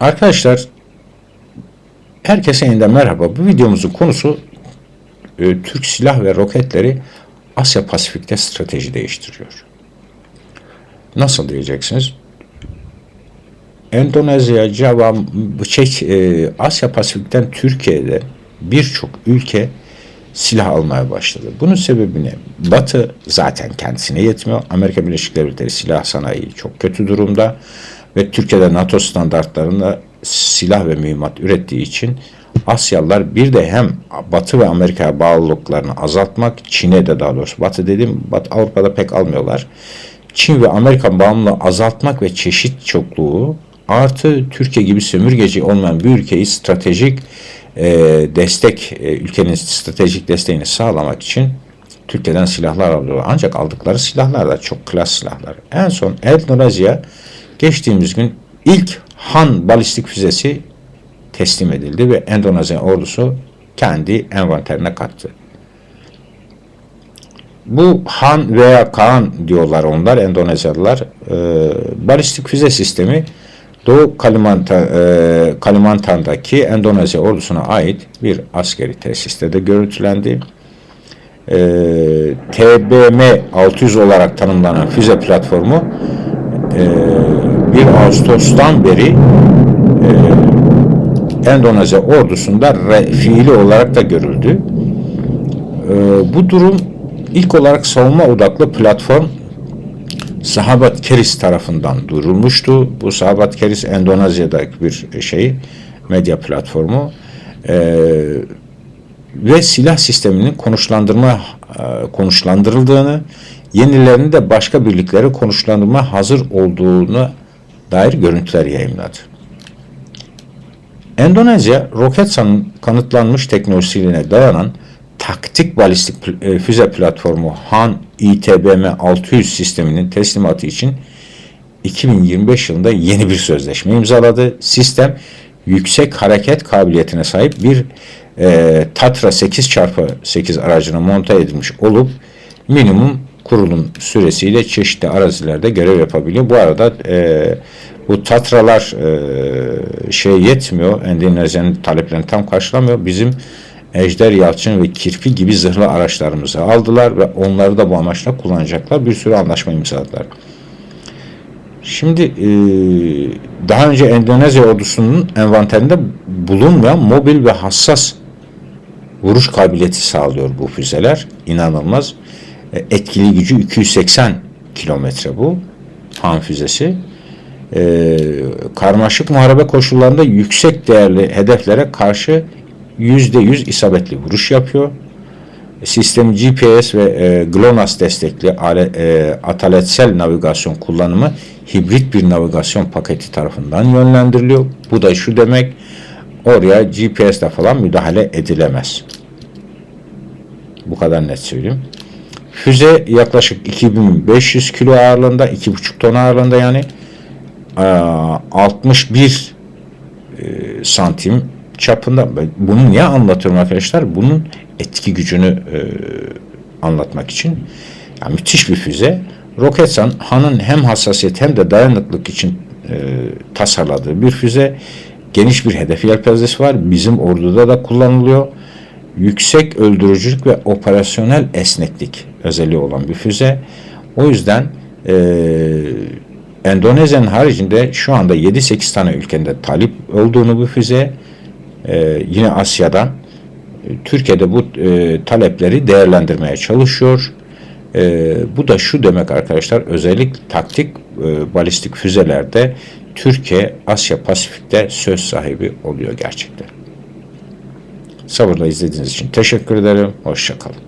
Arkadaşlar herkese yeniden merhaba. Bu videomuzun konusu e, Türk silah ve roketleri Asya Pasifik'te strateji değiştiriyor. Nasıl diyeceksiniz? Endonezya, Java, şey, e, Asya Pasifik'ten Türkiye'de birçok ülke silah almaya başladı. Bunun sebebi ne? Batı zaten kendisine yetmiyor. Amerika Birleşik Devletleri silah sanayi çok kötü durumda ve Türkiye'de NATO standartlarında silah ve mühimmat ürettiği için Asyalılar bir de hem Batı ve Amerika'ya bağlılıklarını azaltmak, Çin'e de daha doğrusu Batı dedim, Batı Avrupa'da pek almıyorlar. Çin ve Amerika bağımlılığı azaltmak ve çeşit çokluğu artı Türkiye gibi sömürgeci olmayan bir ülkeyi stratejik e, destek, e, ülkenin stratejik desteğini sağlamak için Türkiye'den silahlar alıyorlar. Ancak aldıkları silahlar da çok klas silahlar. En son Endonezya geçtiğimiz gün ilk Han balistik füzesi teslim edildi ve Endonezya ordusu kendi envanterine kattı. Bu Han veya Kaan diyorlar onlar Endonezyalılar. E, balistik füze sistemi Doğu Kalimantan, e, Kalimantan'daki Endonezya ordusuna ait bir askeri tesiste de görüntülendi. E, TBM 600 olarak tanımlanan füze platformu e, 1 Ağustos'tan beri e, Endonezya ordusunda re, fiili olarak da görüldü. E, bu durum ilk olarak savunma odaklı platform Sahabat Keris tarafından durulmuştu. Bu Sahabat Keris Endonezya'daki bir şey, medya platformu. Ee, ve silah sisteminin konuşlandırma e, konuşlandırıldığını, yenilerini de başka birliklere konuşlandırma hazır olduğunu dair görüntüler yayınladı. Endonezya, Roketsan'ın kanıtlanmış teknolojisine dayanan taktik balistik e, füze platformu Han İTBM 600 sisteminin teslimatı için 2025 yılında yeni bir sözleşme imzaladı. Sistem yüksek hareket kabiliyetine sahip bir e, Tatra 8x8 aracına monte edilmiş olup minimum kurulum süresiyle çeşitli arazilerde görev yapabiliyor. Bu arada e, bu Tatralar e, şey yetmiyor. Endonezya'nın taleplerini tam karşılamıyor. Bizim Ejder Yalçın ve Kirpi gibi zırhlı araçlarımızı aldılar ve onları da bu amaçla kullanacaklar. Bir sürü anlaşma imzaladılar. Şimdi e, daha önce Endonezya ordusunun envanterinde bulunmayan mobil ve hassas vuruş kabiliyeti sağlıyor bu füzeler. İnanılmaz. E, etkili gücü 280 kilometre bu. Han füzesi. E, karmaşık muharebe koşullarında yüksek değerli hedeflere karşı %100 isabetli vuruş yapıyor. Sistem GPS ve e, GLONASS destekli ale, e, ataletsel navigasyon kullanımı hibrit bir navigasyon paketi tarafından yönlendiriliyor. Bu da şu demek oraya GPS ile falan müdahale edilemez. Bu kadar net söyleyeyim. Füze yaklaşık 2500 kilo ağırlığında, 2,5 ton ağırlığında yani 61 e, santim çapında. Bunu niye anlatıyorum arkadaşlar? Bunun etki gücünü e, anlatmak için. Yani müthiş bir füze. Roketsan Han'ın hem hassasiyet hem de dayanıklık için e, tasarladığı bir füze. Geniş bir hedef yelpazesi var. Bizim orduda da kullanılıyor. Yüksek öldürücülük ve operasyonel esneklik özelliği olan bir füze. O yüzden e, Endonezya'nın haricinde şu anda 7-8 tane ülkede talip olduğunu bu füze e, yine Asya'dan e, Türkiye'de bu e, talepleri değerlendirmeye çalışıyor. E, bu da şu demek arkadaşlar özellikle taktik e, balistik füzelerde Türkiye Asya Pasifik'te söz sahibi oluyor gerçekten. Sabırla izlediğiniz için teşekkür ederim. Hoşçakalın.